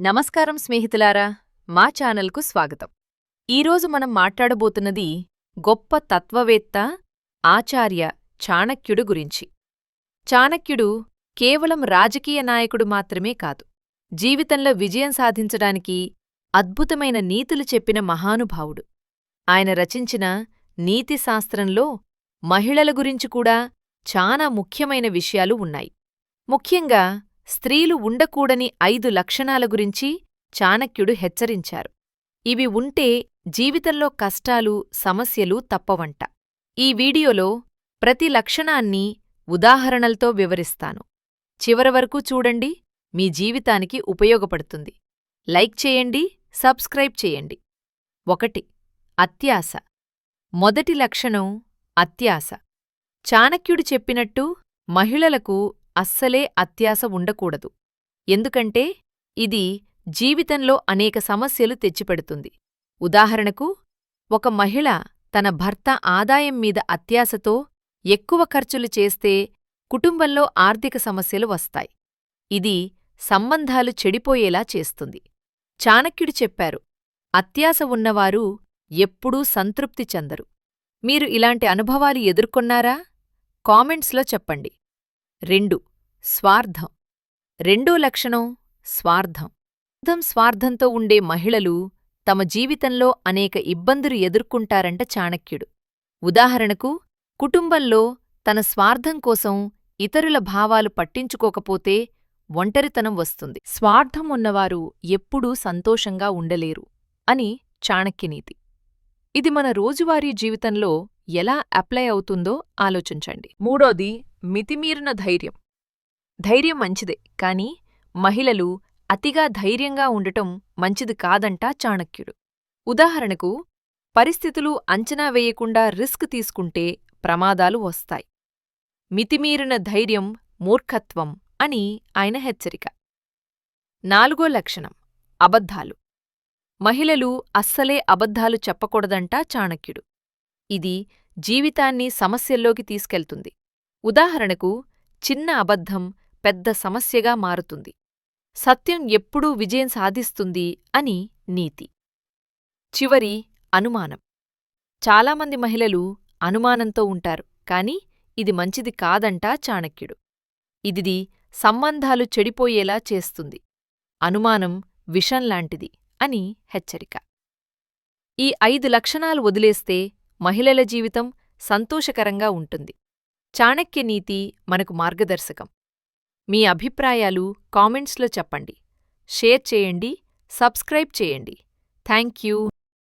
నమస్కారం స్నేహితులారా మా ఛానల్కు స్వాగతం. ఈరోజు మనం మాట్లాడబోతున్నది గొప్ప తత్వవేత్త ఆచార్య చాణక్యుడు గురించి. చాణక్యుడు కేవలం రాజకీయ నాయకుడు మాత్రమే కాదు జీవితంలో విజయం సాధించడానికి అద్భుతమైన నీతులు చెప్పిన మహానుభావుడు. ఆయన రచించిన నీతిశాస్త్రంలో మహిళల గురించి కూడా చాలా ముఖ్యమైన విషయాలు ఉన్నాయి. ముఖ్యంగా స్త్రీలు ఉండకూడని ఐదు లక్షణాల గురించి చాణక్యుడు హెచ్చరించారు. ఇవి ఉంటే జీవితంలో కష్టాలు సమస్యలు తప్పవంట. ఈ వీడియోలో ప్రతి లక్షణాన్ని ఉదాహరణలతో వివరిస్తాను. చివరవరకు చూడండి మీ జీవితానికి ఉపయోగపడుతుంది. లైక్ చేయండి సబ్స్క్రైబ్ చేయండి. ఒకటి అత్యాశ మొదటి లక్షణం అత్యాశ చాణక్యుడు చెప్పినట్టు మహిళలకు అస్సలే అత్యాశ ఉండకూడదు. ఎందుకంటే ఇది జీవితంలో అనేక సమస్యలు తెచ్చిపెడుతుంది. ఉదాహరణకు ఒక మహిళ తన భర్త ఆదాయం మీద అత్యాశతో ఎక్కువ ఖర్చులు చేస్తే కుటుంబంలో ఆర్థిక సమస్యలు వస్తాయి. ఇది సంబంధాలు చెడిపోయేలా చేస్తుంది. చాణక్యుడు చెప్పారు అత్యాశ ఉన్నవారు ఎప్పుడూ సంతృప్తి చెందరు. మీరు ఇలాంటి అనుభవాలు ఎదుర్కొన్నారా? కామెంట్స్లో చెప్పండి. రెండు స్వార్థం. రెండో లక్షణం స్వార్థం. స్వార్థం స్వార్థంతో ఉండే మహిళలు తమ జీవితంలో అనేక ఇబ్బందులు ఎదుర్కొంటారంట చాణక్యుడు. ఉదాహరణకు కుటుంబంలో తన స్వార్థం కోసం ఇతరుల భావాలు పట్టించుకోకపోతే ఒంటరితనం వస్తుంది. స్వార్థం ఉన్నవారు ఎప్పుడూ సంతోషంగా ఉండలేరు అని చాణక్యనీతి ఇది మన రోజువారీ జీవితంలో ఎలా అప్లై అవుతుందో ఆలోచించండి. మూడోది మితిమీరిన ధైర్యం. ధైర్యం మంచిదే కాని మహిళలు అతిగా ధైర్యంగా ఉండటం మంచిది కాదంటా చాణక్యుడు. ఉదాహరణకు పరిస్థితులు అంచనా వేయకుండా రిస్క్ తీసుకుంటే ప్రమాదాలు వస్తాయి. మితిమీరిన ధైర్యం మూర్ఖత్వం అని ఆయన హెచ్చరిక. నాలుగో లక్షణం అబద్ధాలు. మహిళలు అస్సలే అబద్ధాలు చెప్పకూడదంటా చాణక్యుడు. ఇది జీవితాన్ని సమస్యల్లోకి తీసుకెళ్తుంది. ఉదాహరణకు చిన్న అబద్ధం పెద్ద సమస్యగా మారుతుంది. సత్యం ఎప్పుడూ విజయం సాధిస్తుంది అని నీతి. చివరి అనుమానం. చాలామంది మహిళలు అనుమానంతో ఉంటారు కాని ఇది మంచిది కాదంటా చాణక్యుడు. ఇదిది సంబంధాలు చెడిపోయేలా చేస్తుంది. అనుమానం విషంలాంటిది అని హెచ్చరిక. ఈ ఐదు లక్షణాలు వదిలేస్తే మహిళల జీవితం సంతోషకరంగా ఉంటుంది. చాణక్య నీతి మనకు మార్గదర్శకం. మీ అభిప్రాయాలు కామెంట్స్లో చెప్పండి. షేర్ చేయండి. సబ్స్క్రైబ్ చేయండి. Thank you